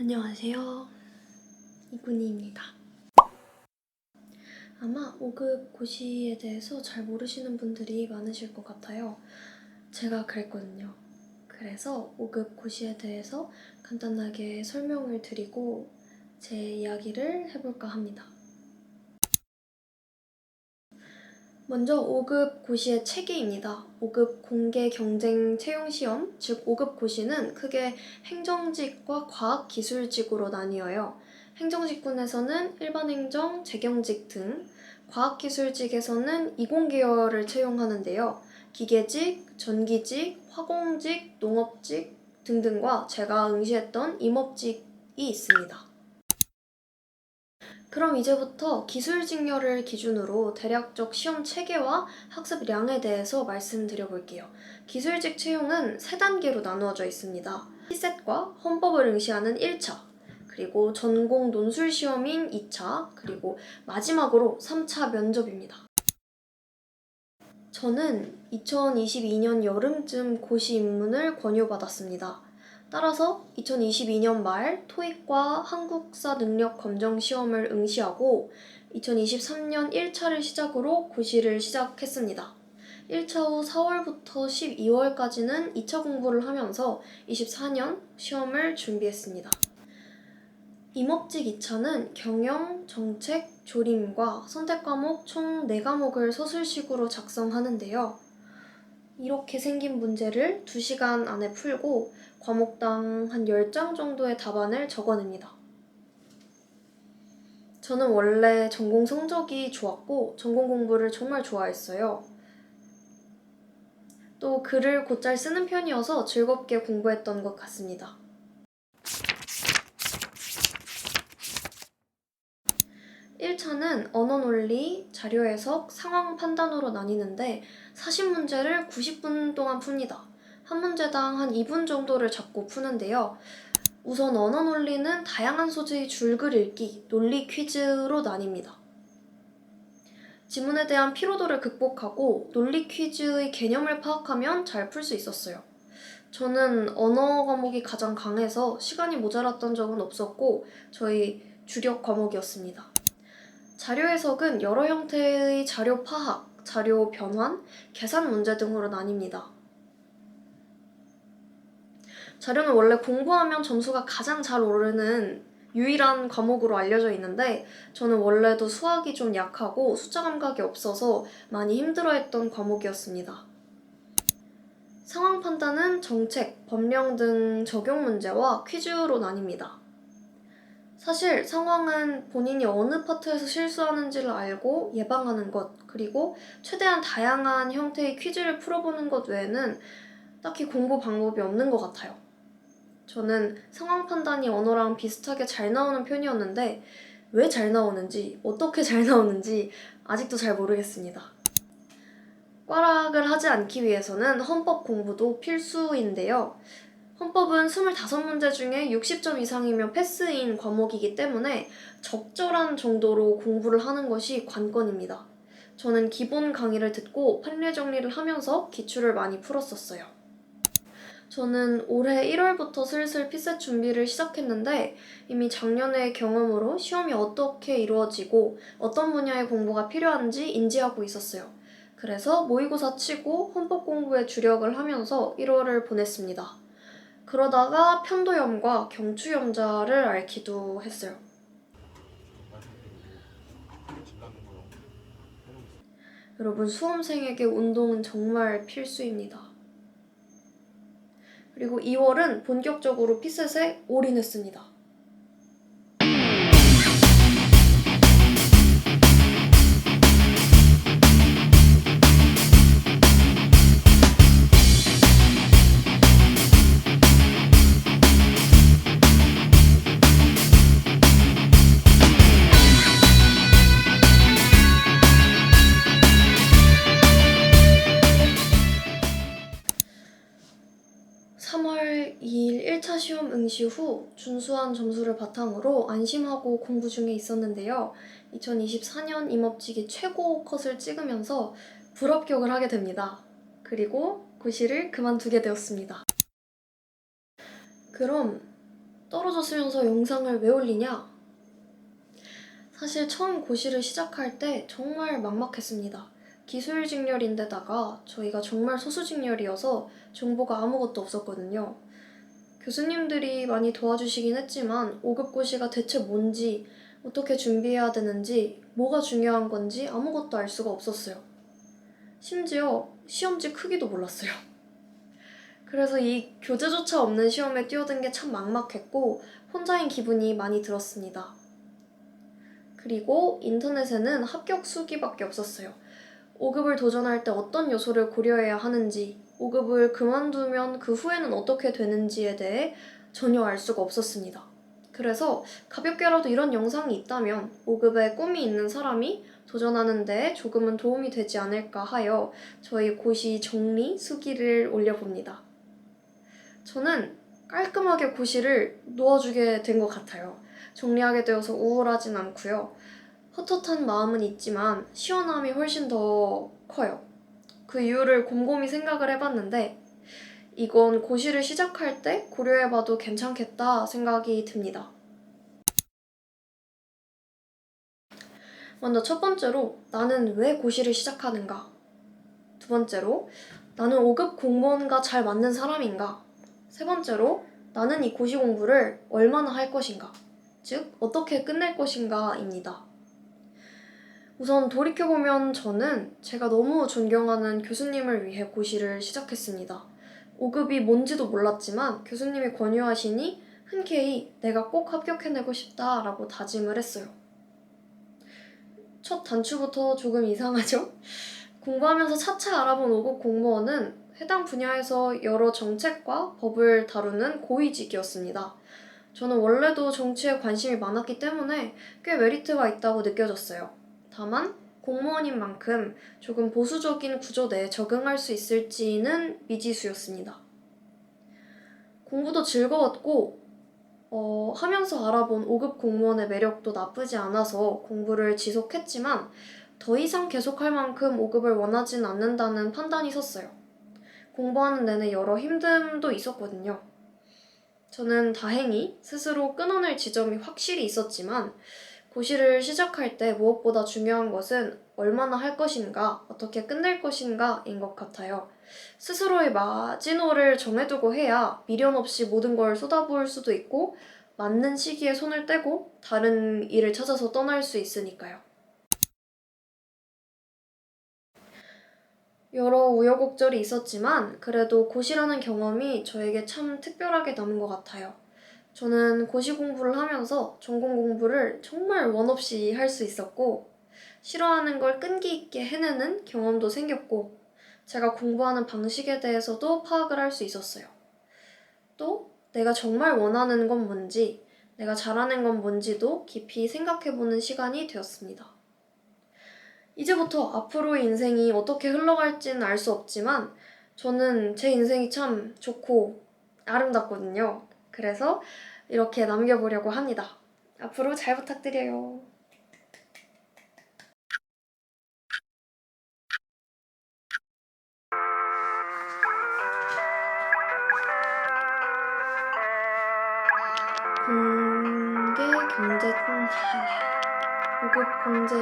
안녕하세요. 이군희입니다. 아마 5급 고시에 대해서 잘 모르시는 분들이 많으실 것 같아요. 제가 그랬거든요. 그래서 5급 고시에 대해서 간단하게 설명을 드리고 제 이야기를 해볼까 합니다. 먼저 5급 고시의 체계입니다. 5급 공개 경쟁 채용 시험, 즉 5급 고시는 크게 행정직과 과학기술직으로 나뉘어요. 행정직군에서는 일반 행정, 재경직 등, 과학기술직에서는 이공계열을 채용하는데요. 기계직, 전기직, 화공직, 농업직 등등과 제가 응시했던 임업직이 있습니다. 그럼 이제부터 기술직렬을 기준으로 대략적 시험 체계와 학습량에 대해서 말씀드려 볼게요. 기술직 채용은 세 단계로 나누어져 있습니다. 피셋과 헌법을 응시하는 1차, 그리고 전공 논술 시험인 2차, 그리고 마지막으로 3차 면접입니다. 저는 2022년 여름쯤 고시 입문을 권유받았습니다. 따라서 2022년 말 토익과 한국사 능력 검정 시험을 응시하고 2023년 1차를 시작으로 고시를 시작했습니다. 1차 후 4월부터 12월까지는 2차 공부를 하면서 24년 시험을 준비했습니다. 임업직 2차는 경영, 정책, 조림과 선택 과목 총 4과목을 서술식으로 작성하는데요. 이렇게 생긴 문제를 2시간 안에 풀고 과목당 한 10장 정도의 답안을 적어냅니다. 저는 원래 전공 성적이 좋았고 전공 공부를 정말 좋아했어요. 또 글을 곧잘 쓰는 편이어서 즐겁게 공부했던 것 같습니다. 1차는 언어 논리, 자료 해석, 상황 판단으로 나뉘는데 40문제를 90분 동안 풉니다. 한 문제당 한 2분 정도를 잡고 푸는데요. 우선 언어 논리는 다양한 소재의 줄글 읽기, 논리 퀴즈로 나뉩니다. 지문에 대한 피로도를 극복하고 논리 퀴즈의 개념을 파악하면 잘 풀 수 있었어요. 저는 언어 과목이 가장 강해서 시간이 모자랐던 적은 없었고 저희 주력 과목이었습니다. 자료 해석은 여러 형태의 자료 파악, 자료 변환, 계산 문제 등으로 나뉩니다. 자료는 원래 공부하면 점수가 가장 잘 오르는 유일한 과목으로 알려져 있는데 저는 원래도 수학이 좀 약하고 숫자 감각이 없어서 많이 힘들어했던 과목이었습니다. 상황 판단은 정책, 법령 등 적용 문제와 퀴즈로 나뉩니다. 사실 상황은 본인이 어느 파트에서 실수하는지를 알고 예방하는 것, 그리고 최대한 다양한 형태의 퀴즈를 풀어보는 것 외에는 딱히 공부 방법이 없는 것 같아요. 저는 상황 판단이 언어랑 비슷하게 잘 나오는 편이었는데 왜 잘 나오는지, 어떻게 잘 나오는지 아직도 잘 모르겠습니다. 꽈락을 하지 않기 위해서는 헌법 공부도 필수인데요. 헌법은 25문제 중에 60점 이상이면 패스인 과목이기 때문에 적절한 정도로 공부를 하는 것이 관건입니다. 저는 기본 강의를 듣고 판례 정리를 하면서 기출을 많이 풀었었어요. 저는 올해 1월부터 슬슬 피셋 준비를 시작했는데 이미 작년의 경험으로 시험이 어떻게 이루어지고 어떤 분야의 공부가 필요한지 인지하고 있었어요. 그래서 모의고사 치고 헌법 공부에 주력을 하면서 1월을 보냈습니다. 그러다가 편도염과 경추염자를 앓기도 했어요. 여러분, 수험생에게 운동은 정말 필수입니다. 그리고 2월은 본격적으로 피셋에 올인했습니다. 응시 후 준수한 점수를 바탕으로 안심하고 공부 중에 있었는데요. 2024년 임업직이 최고 컷을 찍으면서 불합격을 하게 됩니다. 그리고 고시를 그만두게 되었습니다. 그럼 떨어져 쓰면서 영상을 왜 올리냐? 사실 처음 고시를 시작할 때 정말 막막했습니다. 기술 직렬인데다가 저희가 정말 소수 직렬이어서 정보가 아무것도 없었거든요. 교수님들이 많이 도와주시긴 했지만 5급 고시가 대체 뭔지, 어떻게 준비해야 되는지, 뭐가 중요한 건지 아무것도 알 수가 없었어요. 심지어 시험지 크기도 몰랐어요. 그래서 이 교재조차 없는 시험에 뛰어든 게 참 막막했고 혼자인 기분이 많이 들었습니다. 그리고 인터넷에는 합격 수기밖에 없었어요. 5급을 도전할 때 어떤 요소를 고려해야 하는지, 5급을 그만두면 그 후에는 어떻게 되는지에 대해 전혀 알 수가 없었습니다. 그래서 가볍게라도 이런 영상이 있다면 5급에 꿈이 있는 사람이 도전하는데 조금은 도움이 되지 않을까 하여 저희 고시 정리 수기를 올려봅니다. 저는 깔끔하게 고시를 놓아주게 된 것 같아요. 정리하게 되어서 우울하진 않고요. 헛헛한 마음은 있지만 시원함이 훨씬 더 커요. 그 이유를 곰곰이 생각을 해봤는데 이건 고시를 시작할 때 고려해봐도 괜찮겠다 생각이 듭니다. 먼저 첫 번째로 나는 왜 고시를 시작하는가? 두 번째로 나는 5급 공무원과 잘 맞는 사람인가? 세 번째로 나는 이 고시 공부를 얼마나 할 것인가? 즉, 어떻게 끝낼 것인가입니다. 우선 돌이켜보면 저는 제가 너무 존경하는 교수님을 위해 고시를 시작했습니다. 5급이 뭔지도 몰랐지만 교수님이 권유하시니 흔쾌히 내가 꼭 합격해내고 싶다라고 다짐을 했어요. 첫 단추부터 조금 이상하죠? 공부하면서 차차 알아본 5급 공무원은 해당 분야에서 여러 정책과 법을 다루는 고위직이었습니다. 저는 원래도 정치에 관심이 많았기 때문에 꽤 메리트가 있다고 느껴졌어요. 다만 공무원인 만큼 조금 보수적인 구조 내에 적응할 수 있을지는 미지수였습니다. 공부도 즐거웠고 어, 하면서 알아본 5급 공무원의 매력도 나쁘지 않아서 공부를 지속했지만 더 이상 계속할 만큼 5급을 원하진 않는다는 판단이 섰어요. 공부하는 내내 여러 힘듦도 있었거든요. 저는 다행히 스스로 끊어낼 지점이 확실히 있었지만 고시를 시작할 때 무엇보다 중요한 것은 얼마나 할 것인가, 어떻게 끝낼 것인가인 것 같아요. 스스로의 마지노를 정해두고 해야 미련 없이 모든 걸 쏟아부을 수도 있고, 맞는 시기에 손을 떼고 다른 일을 찾아서 떠날 수 있으니까요. 여러 우여곡절이 있었지만, 그래도 고시라는 경험이 저에게 참 특별하게 남은 것 같아요. 저는 고시 공부를 하면서 전공 공부를 정말 원 없이 할 수 있었고, 싫어하는 걸 끈기 있게 해내는 경험도 생겼고, 제가 공부하는 방식에 대해서도 파악을 할 수 있었어요. 또, 내가 정말 원하는 건 뭔지, 내가 잘하는 건 뭔지도 깊이 생각해보는 시간이 되었습니다. 이제부터 앞으로의 인생이 어떻게 흘러갈지는 알 수 없지만, 저는 제 인생이 참 좋고 아름답거든요. 그래서 이렇게 남겨보려고 합니다. 앞으로 잘 부탁드려요. 공개 경제 5급 공제